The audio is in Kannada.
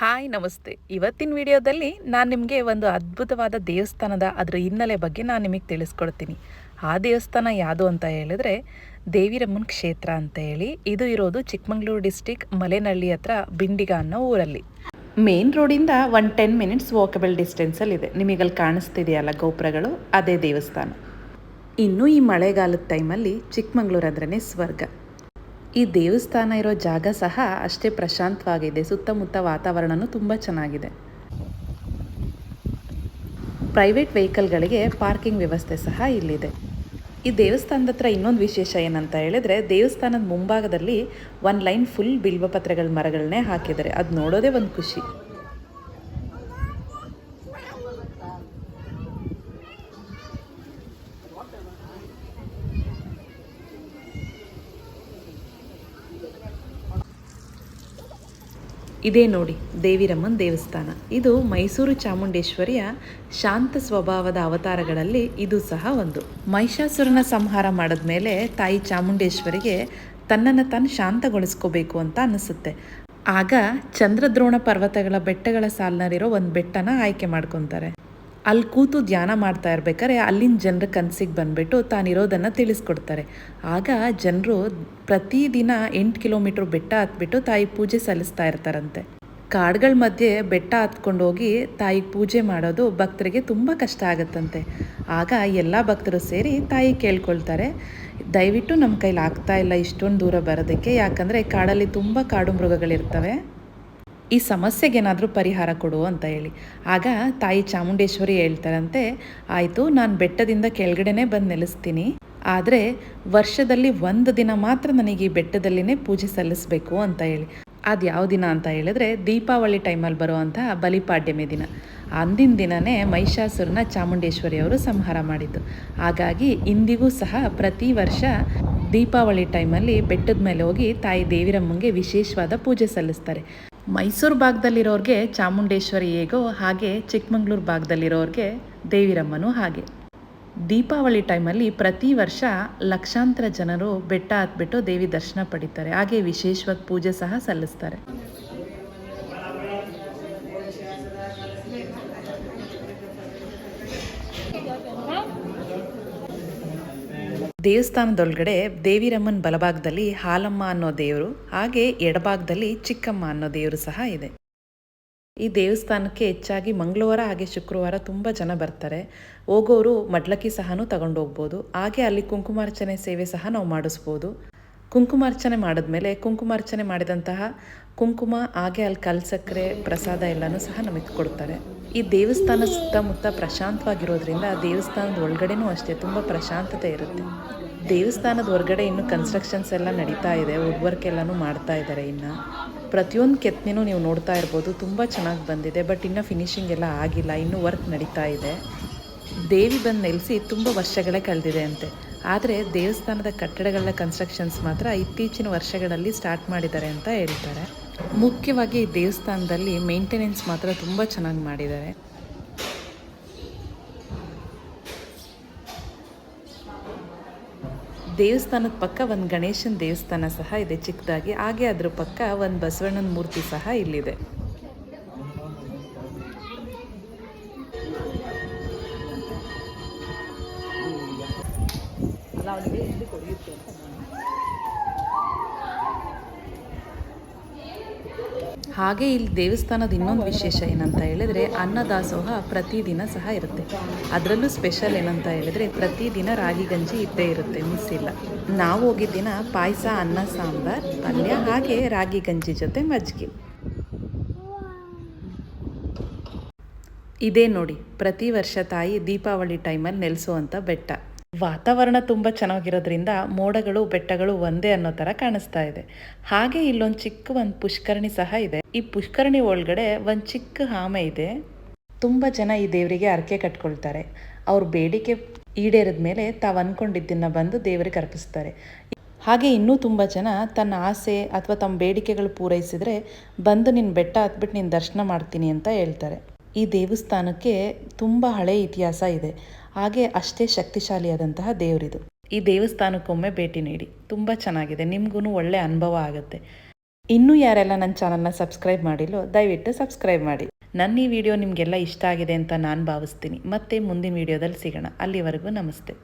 ಹಾಯ್, ನಮಸ್ತೆ. ಇವತ್ತಿನ ವಿಡಿಯೋದಲ್ಲಿ ನಾನು ನಿಮಗೆ ಒಂದು ಅದ್ಭುತವಾದ ದೇವಸ್ಥಾನದ ಅದರ ಹಿನ್ನೆಲೆ ಬಗ್ಗೆ ನಾನು ನಿಮಗೆ ತಿಳಿಸ್ಕೊಡ್ತೀನಿ. ಆ ದೇವಸ್ಥಾನ ಯಾವುದು ಅಂತ ಹೇಳಿದ್ರೆ ದೇವಿರಮ್ಮನ ಕ್ಷೇತ್ರ ಅಂತ ಹೇಳಿ, ಇದು ಇರೋದು ಚಿಕ್ಕಮಗಳೂರು ಡಿಸ್ಟಿಕ್ ಮಲೆನಹಳ್ಳಿ ಹತ್ರ ಬಿಂಡಿಗ ಅನ್ನೋ ಊರಲ್ಲಿ. ಮೇನ್ ರೋಡಿಂದ ಒನ್ ಟೆನ್ ಮಿನಿಟ್ಸ್ ವಾಕಬಲ್ ನಿಮಗೆ ನಿಮಗಲ್ಲಿ ಕಾಣಿಸ್ತಿದೆಯಲ್ಲ ಗೋಪುರಗಳು? ಅದೇ ದೇವಸ್ಥಾನ. ಇನ್ನು ಈ ಮಳೆಗಾಲದ ಟೈಮಲ್ಲಿ ಚಿಕ್ಕಮಗಳೂರು ಅಂದ್ರೇ ಸ್ವರ್ಗ. ಈ ದೇವಸ್ಥಾನ ಇರೋ ಜಾಗ ಸಹ ಅಷ್ಟೇ ಪ್ರಶಾಂತವಾಗಿದೆ. ಸುತ್ತಮುತ್ತ ವಾತಾವರಣನೂ ತುಂಬ ಚೆನ್ನಾಗಿದೆ. ಪ್ರೈವೇಟ್ ವೆಹಿಕಲ್ಗಳಿಗೆ ಪಾರ್ಕಿಂಗ್ ವ್ಯವಸ್ಥೆ ಸಹ ಇಲ್ಲಿದೆ. ಈ ದೇವಸ್ಥಾನದ ಹತ್ರ ಇನ್ನೊಂದು ವಿಶೇಷ ಏನಂತ ಹೇಳಿದ್ರೆ, ದೇವಸ್ಥಾನದ ಮುಂಭಾಗದಲ್ಲಿ ಒಂದು ಲೈನ್ ಫುಲ್ ಬಿಲ್ವಪತ್ರೆಗಳ ಮರಗಳನ್ನೇ ಹಾಕಿದ್ದಾರೆ. ಅದು ನೋಡೋದೇ ಒಂದು ಖುಷಿ. ಇದೇ ನೋಡಿ, ದೇವಿರಮ್ಮನ ದೇವಸ್ಥಾನ. ಇದು ಮೈಸೂರು ಚಾಮುಂಡೇಶ್ವರಿಯ ಶಾಂತ ಸ್ವಭಾವದ ಅವತಾರಗಳಲ್ಲಿ ಇದು ಸಹ ಒಂದು. ಮಹಿಷಾಸುರನ ಸಂಹಾರ ಮಾಡಿದ್ಮೇಲೆ ತಾಯಿ ಚಾಮುಂಡೇಶ್ವರಿಗೆ ತನ್ನನ್ನು ತಾನು ಶಾಂತಗೊಳಿಸ್ಕೋಬೇಕು ಅಂತ ಅನಿಸುತ್ತೆ. ಆಗ ಚಂದ್ರದ್ರೋಣ ಪರ್ವತಗಳ ಬೆಟ್ಟಗಳ ಸಾಲಿನಲ್ಲಿರೋ ಒಂದು ಬೆಟ್ಟನ ಆಯ್ಕೆ ಮಾಡ್ಕೊತಾರೆ. ಅಲ್ಲಿ ಕೂತು ಧ್ಯಾನ ಮಾಡ್ತಾ ಇರ್ಬೇಕಾದ್ರೆ ಅಲ್ಲಿನ ಜನರ ಕನಸಿಗೆ ಬಂದ್ಬಿಟ್ಟು ತಾನಿರೋದನ್ನು ತಿಳಿಸ್ಕೊಡ್ತಾರೆ. ಆಗ ಜನರು ಪ್ರತಿದಿನ ಎಂಟು ಕಿಲೋಮೀಟ್ರ್ ಬೆಟ್ಟ ಹತ್ಬಿಟ್ಟು ತಾಯಿ ಪೂಜೆ ಸಲ್ಲಿಸ್ತಾ ಇರ್ತಾರಂತೆ. ಕಾಡುಗಳ ಮಧ್ಯೆ ಬೆಟ್ಟ ಹತ್ಕೊಂಡು ಹೋಗಿ ತಾಯಿ ಪೂಜೆ ಮಾಡೋದು ಭಕ್ತರಿಗೆ ತುಂಬ ಕಷ್ಟ ಆಗುತ್ತಂತೆ. ಆಗ ಎಲ್ಲ ಭಕ್ತರು ಸೇರಿ ತಾಯಿ ಕೇಳ್ಕೊಳ್ತಾರೆ, ದಯವಿಟ್ಟು ನಮ್ಮ ಕೈಲಿ ಆಗ್ತಾ ಇಲ್ಲ, ಇಷ್ಟೊಂದು ದೂರ ಬರೋದಕ್ಕೆ. ಯಾಕಂದರೆ ಕಾಡಲ್ಲಿ ತುಂಬ ಕಾಡು ಮೃಗಗಳಿರ್ತವೆ. ಈ ಸಮಸ್ಯೆಗೇನಾದರೂ ಪರಿಹಾರ ಕೊಡು ಅಂತ ಹೇಳಿ. ಆಗ ತಾಯಿ ಚಾಮುಂಡೇಶ್ವರಿ ಹೇಳ್ತಾರಂತೆ, ಆಯಿತು, ನಾನು ಬೆಟ್ಟದಿಂದ ಕೆಳಗಡೆನೇ ಬಂದು ನೆಲೆಸ್ತೀನಿ. ಆದರೆ ವರ್ಷದಲ್ಲಿ ಒಂದು ದಿನ ಮಾತ್ರ ನನಗೆ ಈ ಬೆಟ್ಟದಲ್ಲಿನೇ ಪೂಜೆ ಸಲ್ಲಿಸಬೇಕು ಅಂತ ಹೇಳಿ. ಅದು ಯಾವ ದಿನ ಅಂತ ಹೇಳಿದ್ರೆ ದೀಪಾವಳಿ ಟೈಮಲ್ಲಿ ಬರುವಂತಹ ಬಲಿಪಾಡ್ಯಮಿ ದಿನ. ಅಂದಿನ ದಿನನೇ ಮಹಿಷಾಸುರನ ಚಾಮುಂಡೇಶ್ವರಿ ಅವರು ಸಂಹಾರ ಮಾಡಿದ್ದು. ಹಾಗಾಗಿ ಇಂದಿಗೂ ಸಹ ಪ್ರತಿ ವರ್ಷ ದೀಪಾವಳಿ ಟೈಮಲ್ಲಿ ಬೆಟ್ಟದ ಮೇಲೆ ಹೋಗಿ ತಾಯಿ ದೇವಿರಮ್ಮಂಗೆ ವಿಶೇಷವಾದ ಪೂಜೆ ಸಲ್ಲಿಸ್ತಾರೆ. ಮೈಸೂರು ಭಾಗದಲ್ಲಿರೋರಿಗೆ ಚಾಮುಂಡೇಶ್ವರಿ ಹೇಗೋ ಹಾಗೆ ಚಿಕ್ಕಮಂಗ್ಳೂರು ಭಾಗದಲ್ಲಿರೋರಿಗೆ ದೇವಿರಮ್ಮನೂ ಹಾಗೆ. ದೀಪಾವಳಿ ಟೈಮಲ್ಲಿ ಪ್ರತಿ ವರ್ಷ ಲಕ್ಷಾಂತರ ಜನರು ಬೆಟ್ಟ ಹತ್ಬಿಟ್ಟು ದೇವಿ ದರ್ಶನ ಪಡಿತಾರೆ. ಹಾಗೆ ವಿಶೇಷವಾಗಿ ಪೂಜೆ ಸಹ ಸಲ್ಲಿಸ್ತಾರೆ. ದೇವಸ್ಥಾನದೊಳಗಡೆ ದೇವಿರಮ್ಮನ ಬಲಭಾಗದಲ್ಲಿ ಹಾಲಮ್ಮ ಅನ್ನೋ ದೇವರು, ಹಾಗೆ ಎಡಭಾಗದಲ್ಲಿ ಚಿಕ್ಕಮ್ಮ ಅನ್ನೋ ದೇವರು ಸಹ ಇದೆ. ಈ ದೇವಸ್ಥಾನಕ್ಕೆ ಹೆಚ್ಚಾಗಿ ಮಂಗಳವಾರ ಹಾಗೆ ಶುಕ್ರವಾರ ತುಂಬ ಜನ ಬರ್ತಾರೆ. ಹೋಗೋರು ಮಡ್ಲಕ್ಕಿ ಸಹನೂ ತಗೊಂಡು ಹೋಗ್ಬೋದು ಹಾಗೆ ಅಲ್ಲಿ ಕುಂಕುಮಾರ್ಚನೆ ಸೇವೆ ಸಹ ನಾವು ಮಾಡಿಸ್ಬೋದು. ಕುಂಕುಮಾರ್ಚನೆ ಮಾಡಿದ್ಮೇಲೆ ಕುಂಕುಮಾರ್ಚನೆ ಮಾಡಿದಂತಹ ಕುಂಕುಮ, ಹಾಗೆ ಅಲ್ಲಿ ಕಲ್ಸಕ್ಕರೆ, ಪ್ರಸಾದ ಎಲ್ಲನೂ ಸಹ ನಮಗೆ ಕೊಡ್ತಾರೆ ಈ ದೇವಸ್ಥಾನ ಸುತ್ತಮುತ್ತ ಪ್ರಶಾಂತವಾಗಿರೋದ್ರಿಂದ ದೇವಸ್ಥಾನದ ಒಳಗಡೆನೂ ಅಷ್ಟೇ ತುಂಬ ಪ್ರಶಾಂತತೆ ಇರುತ್ತೆ. ದೇವಸ್ಥಾನದ ಹೊರಗಡೆ ಇನ್ನು ಕನ್ಸ್ಟ್ರಕ್ಷನ್ಸ್ ಎಲ್ಲ ನಡೀತಾ ಇದೆ ವುಡ್ ವರ್ಕ್ ಎಲ್ಲನೂ ಮಾಡ್ತಾ ಇದ್ದಾರೆ ಇನ್ನು. ಪ್ರತಿಯೊಂದು ಕೆತ್ತನೆನೂ ನೀವು ನೋಡ್ತಾ ಇರ್ಬೋದು, ತುಂಬ ಚೆನ್ನಾಗಿ ಬಂದಿದೆ ಬಟ್ ಇನ್ನೂ ಫಿನಿಶಿಂಗ್ ಎಲ್ಲ ಆಗಿಲ್ಲ, ಇನ್ನೂ ವರ್ಕ್ ನಡೀತಾ ಇದೆ. ದೇವಿ ಬಂದು ನೆಲೆಸಿ ತುಂಬ ವರ್ಷಗಳೇ ಕಳೆದಿದೆ ಅಂತೆ. ಆದರೆ ದೇವಸ್ಥಾನದ ಕಟ್ಟಡಗಳ ಕನ್ಸ್ಟ್ರಕ್ಷನ್ಸ್ ಮಾತ್ರ ಇತ್ತೀಚಿನ ವರ್ಷಗಳಲ್ಲಿ ಸ್ಟಾರ್ಟ್ ಮಾಡಿದ್ದಾರೆ ಅಂತ ಹೇಳ್ತಾರೆ. ಮುಖ್ಯವಾಗಿ ಈ ದೇವಸ್ಥಾನದಲ್ಲಿ ಮೇಂಟೆನೆನ್ಸ್ ಮಾತ್ರ ತುಂಬ ಚೆನ್ನಾಗಿ ಮಾಡಿದ್ದಾರೆ. ದೇವಸ್ಥಾನದ ಪಕ್ಕ ಒಂದು ಗಣೇಶನ ದೇವಸ್ಥಾನ ಸಹ ಇದೆ ಚಿಕ್ಕದಾಗಿ. ಹಾಗೆ ಅದ್ರ ಪಕ್ಕ ಒಂದು ಬಸವಣ್ಣನ ಮೂರ್ತಿ ಸಹ ಇಲ್ಲಿದೆ. ಹಾಗೆ ಇಲ್ಲಿ ದೇವಸ್ಥಾನದ ಇನ್ನೊಂದು ವಿಶೇಷ ಏನಂತ ಹೇಳಿದ್ರೆ ಅನ್ನದಾಸೋಹ ಪ್ರತಿದಿನ ಸಹ ಇರುತ್ತೆ. ಅದರಲ್ಲೂ ಸ್ಪೆಷಲ್ ಏನಂತ ಹೇಳಿದ್ರೆ ಪ್ರತಿದಿನ ರಾಗಿ ಗಂಜಿ ಇದ್ದೇ ಇರುತ್ತೆ ಮಿಸ್ ಇಲ್ಲ. ನಾವು ಹೋಗಿದ್ದ ದಿನ ಪಾಯಸ, ಅನ್ನ, ಸಾಂಬಾರ್, ಪಲ್ಯ, ಹಾಗೆ ರಾಗಿ ಗಂಜಿ ಜೊತೆ ಮಜ್ಜಿಗೆ. ಇದೇ ನೋಡಿ, ಪ್ರತಿ ವರ್ಷ ತಾಯಿ ದೀಪಾವಳಿ ಟೈಮಲ್ಲಿ ನೆಲೆಸುವಂಥ ಬೆಟ್ಟ. ವಾತಾವರಣ ತುಂಬ ಚೆನ್ನಾಗಿರೋದ್ರಿಂದ ಮೋಡಗಳು, ಬೆಟ್ಟಗಳು ಒಂದೇ ಅನ್ನೋ ಥರ ಕಾಣಿಸ್ತಾ ಇದೆ. ಹಾಗೆ ಇಲ್ಲೊಂದು ಚಿಕ್ಕ ಒಂದ್ ಪುಷ್ಕರಣಿ ಸಹ ಇದೆ. ಈ ಪುಷ್ಕರಣಿ ಒಳಗಡೆ ಒಂದು ಚಿಕ್ಕ ಆಮೆ ಇದೆ. ತುಂಬಾ ಜನ ಈ ದೇವರಿಗೆ ಅರ್ಕೆ ಕಟ್ಕೊಳ್ತಾರೆ. ಅವ್ರ ಬೇಡಿಕೆ ಈಡೇರಿದ ಮೇಲೆ ತಾವು ಅನ್ಕೊಂಡಿದ್ದನ್ನ ಬಂದು ದೇವರಿಗೆ ಅರ್ಪಿಸ್ತಾರೆ. ಹಾಗೆ ಇನ್ನೂ ತುಂಬ ಜನ ತನ್ನ ಆಸೆ ಅಥವಾ ತಮ್ಮ ಬೇಡಿಕೆಗಳು ಪೂರೈಸಿದರೆ ಬಂದು ನಿನ್ನ ಬೆಟ್ಟ ಹತ್ಬಿಟ್ಟು ನೀನು ದರ್ಶನ ಮಾಡ್ತೀನಿ ಅಂತ ಹೇಳ್ತಾರೆ. ಈ ದೇವಸ್ಥಾನಕ್ಕೆ ತುಂಬ ಹಳೆ ಇತಿಹಾಸ ಇದೆ. ಹಾಗೆ ಅಷ್ಟೇ ಶಕ್ತಿಶಾಲಿಯಾದಂತಹ ದೇವರಿದು. ಈ ದೇವಸ್ಥಾನಕ್ಕೊಮ್ಮೆ ಭೇಟಿ ನೀಡಿ. ತುಂಬ ಚೆನ್ನಾಗಿದೆ. ನಿಮ್ಗೂ ಒಳ್ಳೆ ಅನುಭವ ಆಗುತ್ತೆ. ಇನ್ನೂ ಯಾರೆಲ್ಲ ನನ್ನ ಚಾನಲ್ನ ಸಬ್ಸ್ಕ್ರೈಬ್ ಮಾಡಿಲ್ಲೋ, ದಯವಿಟ್ಟು ಸಬ್ಸ್ಕ್ರೈಬ್ ಮಾಡಿ. ನನ್ನ ಈ ವಿಡಿಯೋ ನಿಮಗೆಲ್ಲ ಇಷ್ಟ ಆಗಿದೆ ಅಂತ ನಾನು ಭಾವಿಸ್ತೀನಿ. ಮತ್ತೆ ಮುಂದಿನ ವಿಡಿಯೋದಲ್ಲಿ ಸಿಗೋಣ. ಅಲ್ಲಿವರೆಗೂ ನಮಸ್ತೆ.